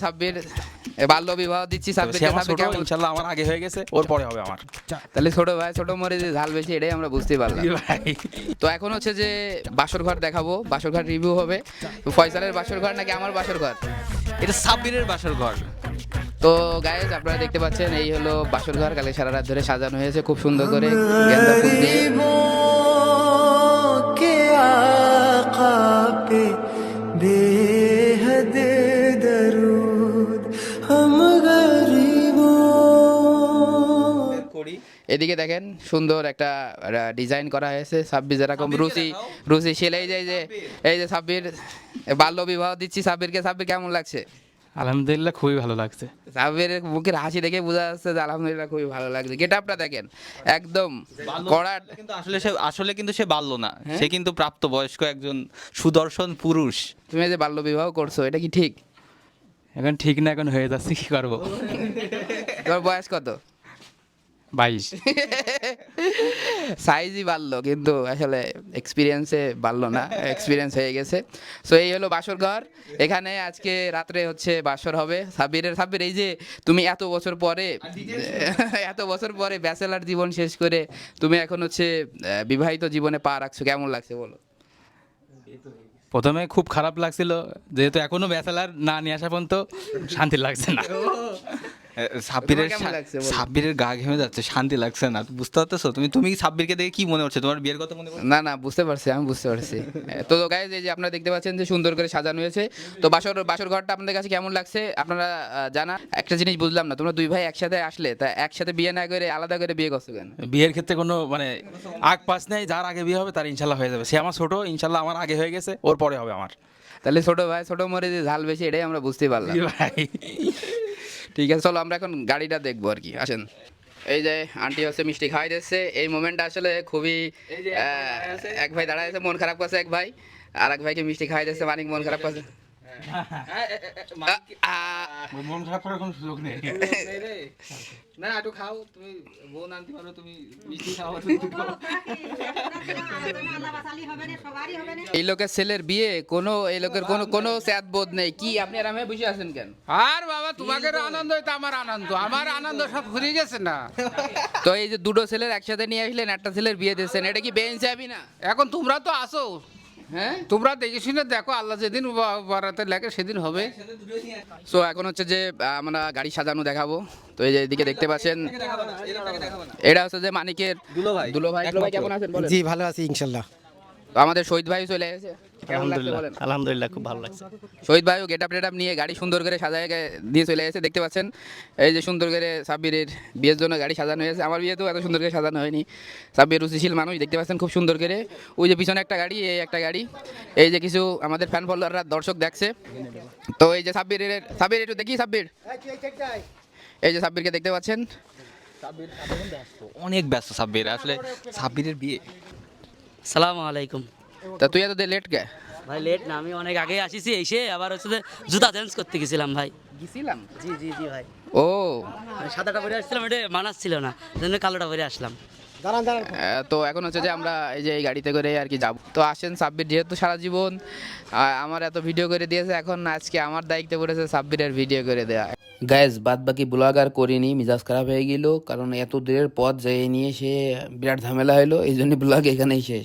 সাব্বির বাল্য বিবাহ দিচ্ছি সাব্বিরকে সাব্বির কেমন? ইনশাল্লাহ আমার আগে হয়ে গেছে ওর পরে হবে আমার। তাহলে ছোট ভাই ছোট মরে যে ঝাল বেশি এটাই আমরা বুঝতে পারলাম। তো এখন হচ্ছে যে বাসর ঘর দেখাবো বাসর ঘর রিভিউ হবে ফয়সালের বাসর ঘর নাকি আমার বাসর ঘর এটা সাব্বিরের বাসর ঘর তো গায়েজ আপনারা দেখতে পাচ্ছেন এই হলো বাসর ঘর কালকে সারা রাত ধরে সাজানো হয়েছে খুব সুন্দর করে গেন্দা ফুল এদিকে দেখেন সুন্দর একটা ডিজাইন করা হয়েছে। সাব্বির যেরকম রুচি রুচি সেলাই যায় যে এই যে সাব্বির। বাল্য বিবাহ দিচ্ছি সাব্বিরকে। সাব্বির কেমন লাগছে? আলহামদুলিল্লাহ খুবই ভালো লাগছে। সাব্বিরের মুখের হাসি দেখে বোঝা যাচ্ছে যে আলহামদুলিল্লাহ খুবই ভালো লাগছে। গেট আপটা দেখেন একদম কড়া কিন্তু আসলে সে আসলে কিন্তু সে বাল্য না। সে কিন্তু প্রাপ্ত বয়স্ক একজন সুদর্শন পুরুষ। তুমি যে বাল্য বিবাহ করছ এটা কি ঠিক? এখন ঠিক না এখন হয়ে যাচ্ছে কি করব? তোমার বয়স কত? বাইশ। সাইজই বাড়লো কিন্তু আসলে এক্সপিরিয়েন্সে বাড়লো না এক্সপিরিয়েন্স হয়ে গেছে। সো এই হলো বাসর ঘর। এখানে আজকে রাত্রে হচ্ছে বাসর হবে। সাব্বিরের সাব্বির এই যে তুমি এত বছর পরে এত বছর পরে ব্যাচেলার জীবন শেষ করে তুমি এখন হচ্ছে বিবাহিত জীবনে পা রাখছো কেমন লাগছে বলো? প্রথমে খুব খারাপ লাগছিল যেহেতু এখনও ব্যাচেলার না নিয়ে আসা পর্যন্ত শান্তি লাগছে না। সাব্বিরের? সাব্বিরের গা ঘেমে যাচ্ছে শান্তি লাগছে না। বুঝতে পারতেছো? তুমি তুমি সাব্বিরকে দেখে কি মনে হচ্ছে? তোমার বিয়ের কথা মনে না না বুঝতে পারছি আমি বুঝতে পারছি। তো গাইজ এই যে আপনারা দেখতে পাচ্ছেন যে সুন্দর করে সাজানো হয়েছে। তো বাসর বাসর ঘরটা আপনাদের কাছে কেমন লাগছে? আপনারা জানা একটা জিনিস বুঝলাম না তোমরা দুই ভাই একসাথে আসলে তা একসাথে বিয়ে না করে আলাদা করে বিয়ে করছ কেন? বিয়ের ক্ষেত্রে কোনো মানে আগ পাস নেই যার আগে বিয়ে হবে তার ইনশাল্লাহ হয়ে যাবে। সে আমার ছোট ইনশাল্লাহ আমার আগে হয়ে গেছে ওর পরে হবে আমার। তাহলে ছোট ভাই ছোট মরে যে ঝাল বেশি এটাই আমরা বুঝতে পারলাম। ভাই। ঠিক আছে চলো আমরা এখন গাড়িটা দেখব আর কি আসেন। এই যে আন্টি হচ্ছে মিষ্টি খাওয়াই দিচ্ছে এই মোমেন্টটা আসলে খুবই আহ, এক ভাই দাঁড়ায় আছে মন খারাপ করছে এক ভাই। আর এক ভাইকে মিষ্টি খাওয়াই দিচ্ছে মানিক মন খারাপ করছে। মন খারাপ করার কোনো সুযোগ নেই না একটু খাও তুমি বোন আনতে পারো তুমি মিষ্টি খাও এই লোকের ছেলের বিয়ে কোনো এই লোকের কোনো কোনো স্যাদ বোধ নেই। কি আপনি আরামে বসে আছেন কেন? আর বাবা তোমাকে আনন্দ তো আমার আনন্দ। আমার আনন্দ সব ফুরিয়ে গেছে না। তো এই যে দুটো ছেলের একসাথে নিয়ে আসলেন একটা ছেলের বিয়ে দিচ্ছেন এটা কি বেইনসাফি না? এখন তোমরা তো আসো। হ্যাঁ? তোমরা দেখে শুনে দেখো আল্লাহ যেদিন বারাতে লাগে সেদিন হবে। সো এখন হচ্ছে যে আমরা গাড়ি সাজানো দেখাবো। তো এই যে এদিকে দেখতে পাচ্ছেন। এটা হচ্ছে যে মানিকের দুলো ভাই। দুলো ভাই। কেমন আছেন জি ভালো আছি ইনশাল্লাহ। তো আমাদের শহীদ ভাই চলে এসেছে। বলেন? আলহামদুলিল্লাহ খুব ভালো লাগছে। শহীদ ভাইও গেট আপ টেট নিয়ে গাড়ি সুন্দর করে সাজায় দিয়ে চলে এসেছে দেখতে পাচ্ছেন। এই যে সুন্দর করে সাব্বিরের বিয়ের জন্য গাড়ি সাজানো হয়েছে। আমার বিয়েতেও এত সুন্দর করে সাজানো হয়নি। সাব্বির রুচিশীল মানুষ দেখতে পাচ্ছেন খুব সুন্দর করে। ওই যে পিছনে একটা গাড়ি এই একটা গাড়ি। এই যে কিছু আমাদের ফ্যান ফলোয়াররা দর্শক দেখছে। তো এই যে সাব্বিরের সাব্বির একটু দেখি সাব্বির। এই যে সাব্বিরকে দেখতে পাচ্ছেন। অনেক ব্যস্ত সাব্বির আসলে সাব্বিরের বিয়ে। সালাম আলাইকুম। তা তুই এত লেট কে? ভাই লেট না আমি অনেক আগে আসিছি এসে আবার হচ্ছে যে জুতা চেঞ্জ করতে গেছিলাম ভাই। গেছিলাম? জি জি জি ভাই। ও। সাদাটা পরে আসছিলাম এটা মানাস ছিল না জন্য কালোটা পরে আসলাম। তো এখন হচ্ছে যে আমরা এই যে এই গাড়িতে করে আর কি যাব। তো আসেন সাব্বির যেহেতু সারা জীবন আমার এত ভিডিও করে দিয়েছে এখন আজকে আমার দায়িত্বে পড়েছে সাব্বিরের ভিডিও করে দেওয়া গ্যাস বাদ বাকি ব্লগ আর করিনি মিজাজ খারাপ হয়ে গেল কারণ এত দূরের পথ যেয়ে নিয়ে সে বিরাট ঝামেলা হলো এই জন্য ব্লগ এখানেই শেষ।